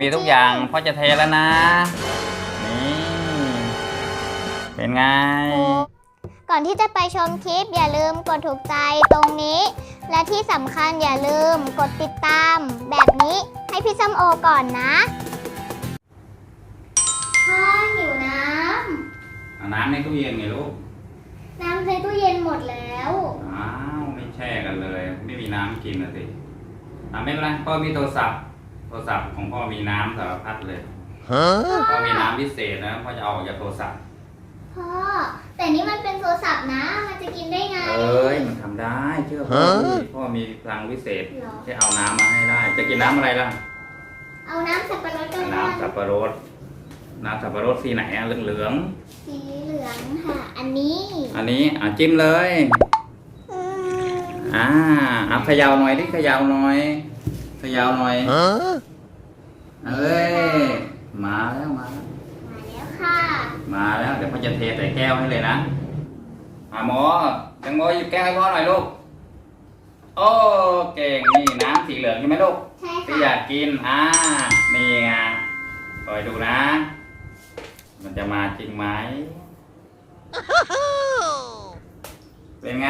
มีทุกอย่างพ่อจะเทแล้วนะ นี่ เป็นไง ก่อนที่จะไปชมคลิปอย่าลืมกดถูกใจตรงนี้ และที่สำคัญอย่าลืมกดติดตาม แบบนี้ให้พี่ส้มโอก่อนนะพ่อหิวน้เอาน้ำในตู้เย็นไงลูกำน้ำในตู้เย็นหมดแล้ว อ้าว ไม่แช่กันเลย ไม่มีน้ำกินนะสิอ่าไม่เป็นไรพ่อมีโทรศัพท์โท รศัพท์ของพ่อมีน้ำสารพัดเลยพ่อมีน้ำพิเศษนะพ่อจะเอาออกจากโทรศัพท์ พ่อ แต่นี่มันเป็นโทรศัพท์นะ มันจะกินได้ไง เอ้ยมันทำได้เชื่อพ่อดิพ่อมีพลังวิเศษเหรอที่เอาน้ำมาให้ได้ จะกินน้ำอะไรล่ะ เอาน้ำสับปะรดกันน้ำสับปะรด น้ำสับปะรดสีไหนอะเหลืองสีเหลืองค่ะ อันนี้ๆอันนี้อะจิ้มเลยอืมอ่าเอาเขยาวหน่อยดิเขยาวหน่อยเขยาวหน่อย เอ้ย มาแล้วมาแล้วมาแล้วค่ะมาแล้วเดี๋ยวพ่อจะเทใส่แก้วให้เลยนะหาหมอแตงโมหยิบแก้วให้พ่อหน่อยลูก โอ้เก่งนี่น้ำสีเหลืองใช่ไหมลูกใช่ที่ค่ะอยากกินอ่านี่ไงคอยดูนะ มันจะมาจริงไหม เป็นไง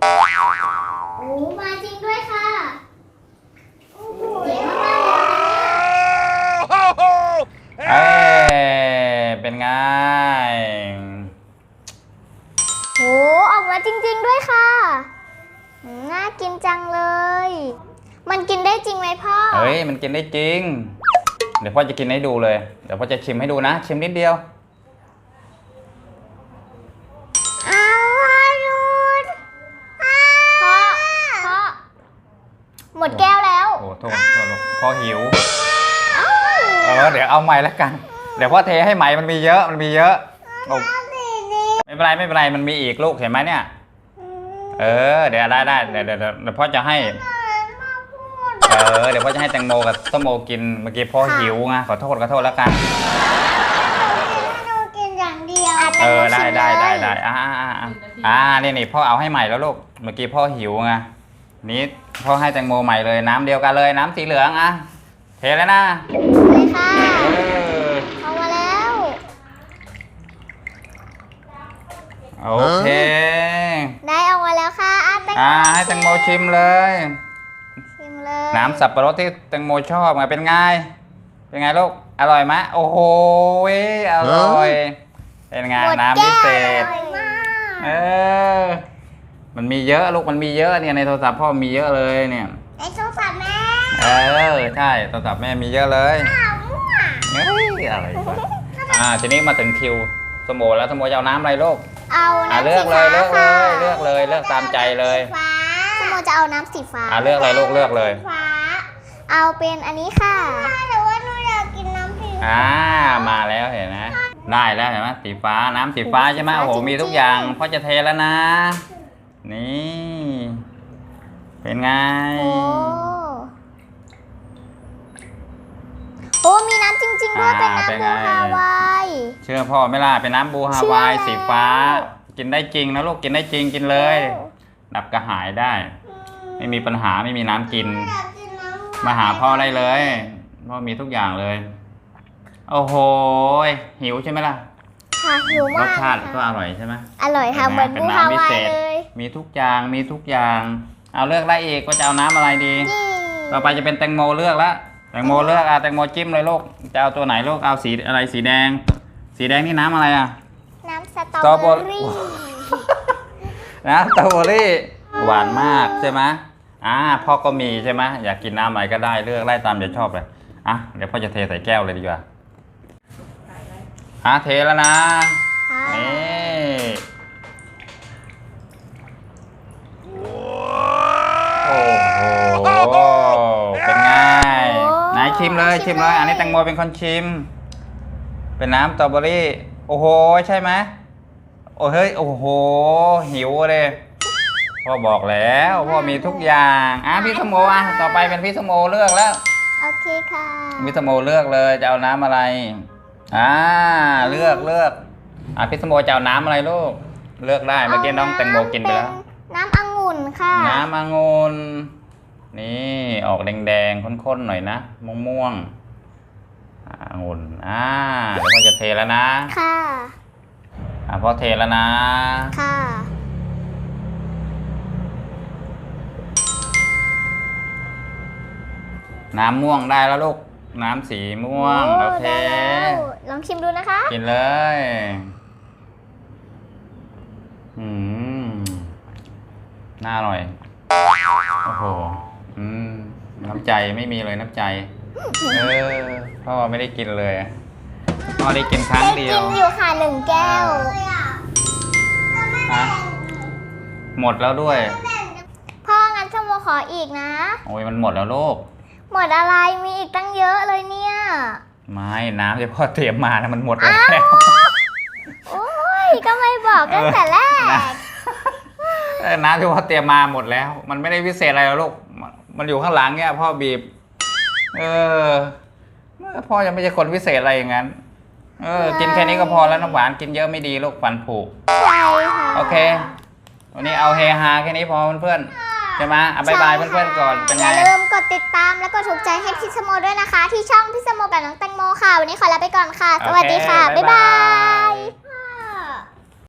โอ้มาจริงด้วยค่ะเจ๋งมากๆเลย เอ้ยเป็นไง โหออกมาจริง ๆ ด้วยค่ะอืมน่ากินจังเลย มันกินได้จริงไหมพ่อ เฮ้ย มันกินได้จริง เดี๋ยวพ่อจะกินให้ดูเลย เดี๋ยวพ่อจะชิมให้ดูนะ ชิมนิดเดียวอ้าวพ่อดูดพ่อพ่อหมดแก้วแล้วโอ้โทษโทษลูกพ่อหิว เออ เดี๋ยวเอาใหม่แล้วกัน เดี๋ยวพ่อเทให้ใหม่มันมีเยอะ มันมีเยอะโอ้ไม่เป็นไรไม่เป็นไรมันมีอีกลูกเห็นไหมเนี่ย เออ เดี๋ยวได้ได้เดี๋ยวเดี๋ยวเดี๋ยวเดี๋ยวพ่อจะให้ เออ เดี๋ยวพ่อจะให้แตงโมกับส้มโอกิน เมื่อกี้พ่อหิวไงขอโทษขอโทษแล้วกันหนูกินอย่างเดียวเออ ได้ได้ได้ได้อ่าอ่าอ่าอ่าอ่านี่นี่พ่อเอาให้ใหม่แล้วลูก เมื่อกี้พ่อหิวไง นี้พ่อให้แตงโมใหม่เลยน้ำเดียวกันเลยน้ำสีเหลืองอะ เทแล้วนะ เลยค่ะเออ เอามาแล้ว โอเค ได้ออกมาแล้วค่ะอะแตงโมอ่าให้แตงโมชิมเลย ชิมเลยน้ำสับปะรดที่แตงโมชอบไงเป็นไง เป็นไงลูก อร่อยไหมโอ้โหเว้ยอร่อย เป็นไงหมดน้ำพิเศษแก้วอร่อยมากเออ มันมีเยอะลูก มันมีเยอะเนี่ยในโทรศัพท์พ่อมีเยอะเลยเนี่ย ไอ้โทรศัพท์แม่เออ ใช่โทรศัพท์แม่มีเยอะเลยอ้าวมั่วเฮ้ยอะไรวะอ่า ทีนี้มาถึงคิวสมโมแล้วสมโมจะเอาน้ำอะไรลูก เอาอ่าน้ำเลืสีอกเลฟ้ายเลือกเลค่ะยเลือกเลยเลือกตามใจเลยฟ้าสมโมจะเอาน้ำสีฟ้าอ่าเลือกเลยลูกเลือกเลยฟ้าเอาเป็นอันนี้ค่ะ แต่ว่าหนูอยากกินน้ำสีอ่ามาแล้วเห็นไหมได้แล้วเห็นไหมสีฟ้าน้ำสีฟ้าใช่ไหมโอ้โหมีทุกอย่างพ่อจะเทแล้วนะ นี่ เป็นไง โอ้โอ้มีน้ำจริงๆด้วยอ่าเป็นเป็นน้ำไงบูฮาวายเชื่อพ่อไหม่ล่ะเป็นน้ำบูฮาวายเชื่อแล้วสีฟ้า กินได้จริงนะลูกกินได้จริงกินเลย ดับกระหายได้ ไม่มีปัญหาไม่มีน้ำกินอยากกินน้ำมาหาพ่อได้เลยพ่อมีทุกอย่างเลย โอ้โหหิวใช่ไหมล่ะค่ะหิวรมากสชาติค่ะก็อร่อยใช่ไหมอร่อยค่ะเห็นเหไหมมือนเป็นบูน้ำฮาพิวาเศยษเลยมีทุกอย่างมีทุกอย่าง เอาเลือกได้อีกว่าจะเอาน้ำอะไรดีนี่ต่อไปจะเป็นแตงโมเลือกแล้วแต งโมเลือกเอาแตงโมจิ้มเลยลูกจะเอาตัวไหนลูกเอาสีอะไรสีแดง สีแดงนี่น้ำอะไรอะ น้ำสตสตรรออเบเบออรี่รี่นะสตรอเบอรี่หวานมากใช่ไหมอ่าพ่อก็มีใช่ไหมอยากกินน้ำอะไรก็ได้เลือกไล่ตามใจชอบเลยอะเดี๋ยวพ่อจะเทใส่แก้วเลยดีกว่าอะเทแล้วนะค่ะนี่โอ้โห เป็นไง ไหน ชิมเลยชิมเลย อันนี้แตงโมเป็นคนชิม เป็นน้ำสตรอเบอรี่ โอ้โห ใช่ไหมโอ้เฮ้ย โอ้โห หิวเลยพ่อบอกแล้วพ่อมีทุกอย่างอะพี่สมโมอะต่อไปเป็นพี่สมโมเลือกแล้วโอเคค่ะพี่สมโมเลือกเลยจะเอาน้ำอะไรอ่าเลือกเลือกอะพี่สมโมจะเอาน้ำอะไรลูก เลือกได้เมื่อกี้น้องแตงโมกินไปแล้วเป็นน้ำองุ่นค่ะ น้ำองุ่น นี่ออกแดงๆข้นๆหน่อยนะ ม่วงม่วงๆอ่าองุ่นอ่าเดี๋ยวพ่อจะเทแล้วนะ ค่ะ อ่าพ่อเทแล้วนะ ค่ะ น้ำม่วงได้แล้วลูก น้ำสีม่วง โอ้โอเค ได้แล้วลองชิมดูนะคะ กินเลย อืม น่าอร่อย โอ้โห อืมน้ำใจไม่มีเลยน้ำใจ เออพ่อไม่ได้กินเลยอะพ่อได้กินครั้งได้เดียกิวนอยู่ค่ะหนึ่งแก้วฮะหมดแล้วด้วย พ่องั้นสโมขออีกนะ โอ้ยมันหมดแล้วลูกหมดอะไรมีอีกตั้งเยอะเลยเนี่ย ไม่น้ำที่พ่อเตรียมมานะมันหมดแล้วโอ้ยก็ไม่บอกตั้งแต่แรกเออน้ำที่พ่อเตรียมมาหมดแล้ว มันไม่ได้พิเศษอะไรหรอกลูก มันมันอยู่ข้างหลังเนี่ยพ่อบีบ เออพ่อยังไม่ใช่คนพิเศษอะไรอย่างนั้น เออ กินแค่นี้ก็พอแล้วน้ำหวานกินเยอะไม่ดีลูกฟันผุใช่ค่ะโอเค วันนี้เอาเฮฮาแค่นี้พอเพื่อนๆใช่ไหมอะบายบายเพื่อนๆก่อนเป็นอไง ย่าลืมกดติดตามและกดถูกใจให้พี่สโมด้วยนะคะ ที่ช่องพี่สโมกับน้องแตงโมค่ะ วันนี้ขอลาไปก่อนค่ะ สวัสดีค่ะ โอเคบ๊ายบาย